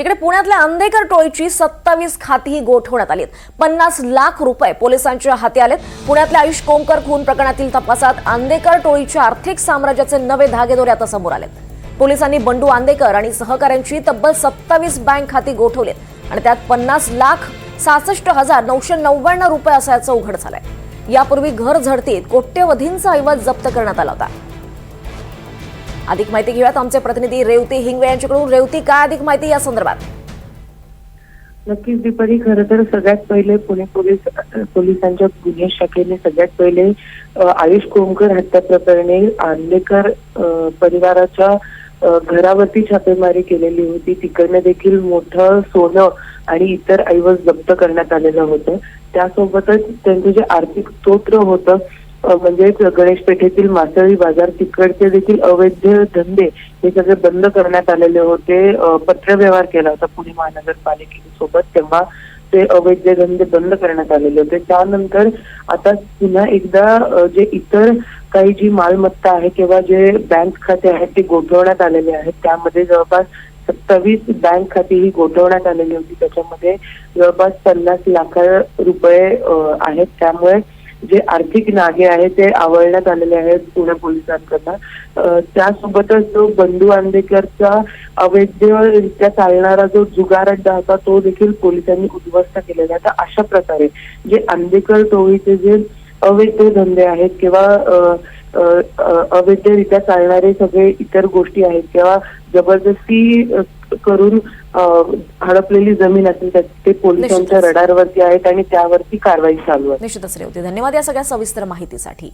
तिकडे पुण्यातल्या अंधेकर टोळीची सत्तावीस खातीही गोठवण्यात आलीत पन्नास लाख रुपये पोलिसांच्या हाती आलेत. पुण्यातल्या आयुष कोमकर खून प्रकरणातील तपासात अंधेकर टोळीच्या आर्थिक साम्राज्याचे नवे धागेदोरे आता समोर आलेत. पोलिसांनी बंडू आंदेकर आणि सहकाऱ्यांची तब्बल सत्तावीस बँक खाती गोठवलीत आणि त्यात पन्नास लाख सहासष्ट हजार नऊशे नव्याण्णव रुपये असायचं उघड झालंय. यापूर्वी घर झडतीत कोट्यवधींचा ऐवज जप्त करण्यात आला होता. अधिक माहिती घेऊयात. आमचे प्रतिनिधी रेवती हिंगवे यांच्याकडून. रेवती काय अधिक माहिती या संदर्भात? नक्कीच दीपाली खरं तर सगळ्यात पहिले पुणे पोलीस पोलिसांच्या गुन्हे शाखेने सगळ्यात पहिले आयुष कोमकर हत्या प्रकरणी आंबेकर परिवाराच्या घरावरती छापेमारी केलेली होती. तिकडनं देखील मोठं सोनं आणि इतर ऐवज जप्त करण्यात आलेलं होतं. त्यासोबतच त्यांचं जे आर्थिक स्तोत्र होतं म्हणजेच गणेश पेठेतील मासळी बाजार तिकडचे देखील अवैध धंदे हे सगळे बंद करण्यात आलेले होते. पत्रव्यवहार केला होता पुणे महानगरपालिकेसोबत तेव्हा ते अवैध धंदे बंद करण्यात आलेले होते. त्यानंतर आता पुन्हा एकदा जे इतर काही जी मालमत्ता आहे किंवा जे बँक खाते आहेत ते गोठवण्यात आलेले आहेत. त्यामध्ये जवळपास सत्तावीस बँक खाती ही गोठवण्यात आलेली होती. त्याच्यामध्ये जवळपास पन्नास लाख रुपये आहेत. त्यामुळे जे आर्थिक नागे आहेत ते आवळण्यात आलेले आहेत पुणे पोलिसांकडनं त्यासोबतच जो बंधू आंबेकरचा अवैधरित्या चालणारा जो जुगार अड्डा होता तो देखील पोलिसांनी उद्ध्वस्त केलेला आहे. तर अशा प्रकारे जे आंबेकर टोळीचे जे अवैध धंदे आहेत किंवा अवैधरित्या चालणारे सगळे इतर गोष्टी आहेत किंवा जबरदस्ती करून हडपलेली जमीन असेल तर ते पोलिसांच्या. रडारवरती आहेत आणि त्यावरती कारवाई चालू आहे. निश्चितच रेवती. धन्यवाद या सगळ्या सविस्तर माहितीसाठी.